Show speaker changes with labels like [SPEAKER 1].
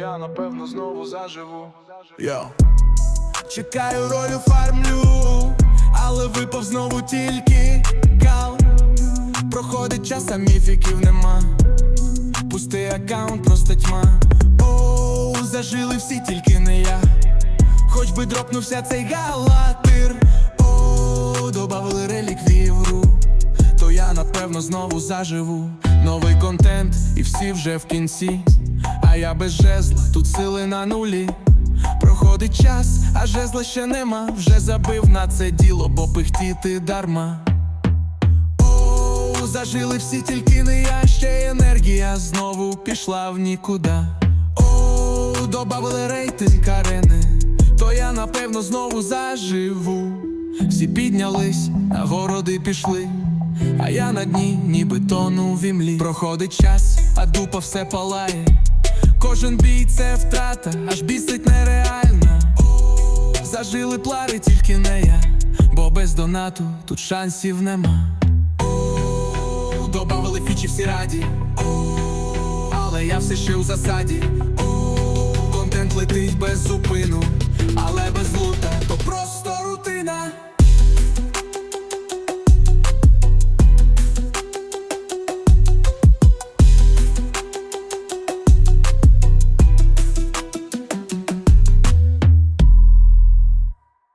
[SPEAKER 1] напевно знову заживу.
[SPEAKER 2] Йо. Чекаю ролю фармлю, але випав знову тільки кал. Проходить час, а міфіків нема. Пустий аккаунт, просто тьма. Оу, зажили всі, тільки не я. Хоч би дропнувся цей галатир. Оу, добавили реліквії в гру. То я напевно знову заживу. Новий контент, і всі вже в кінці. А я без жезла, тут сили на нулі. Проходить час, а жезла ще нема. Вже забив на це діло, бо пихтіти дарма. Оу, зажили всі, тільки не я, ще енергія знову пішла в нікуди. Оу, добавили рейтинг арени, то я напевно знову заживу. Всі піднялись, а городи пішли. А я на дні, ніби тону в імлі. Проходить час, а дупа все палає. Кожен бій це втрата, аж бісить нереально. Зажили плари, тільки не я, бо без донату тут шансів нема. Добавили фічі всі раді, але я все ще у засаді.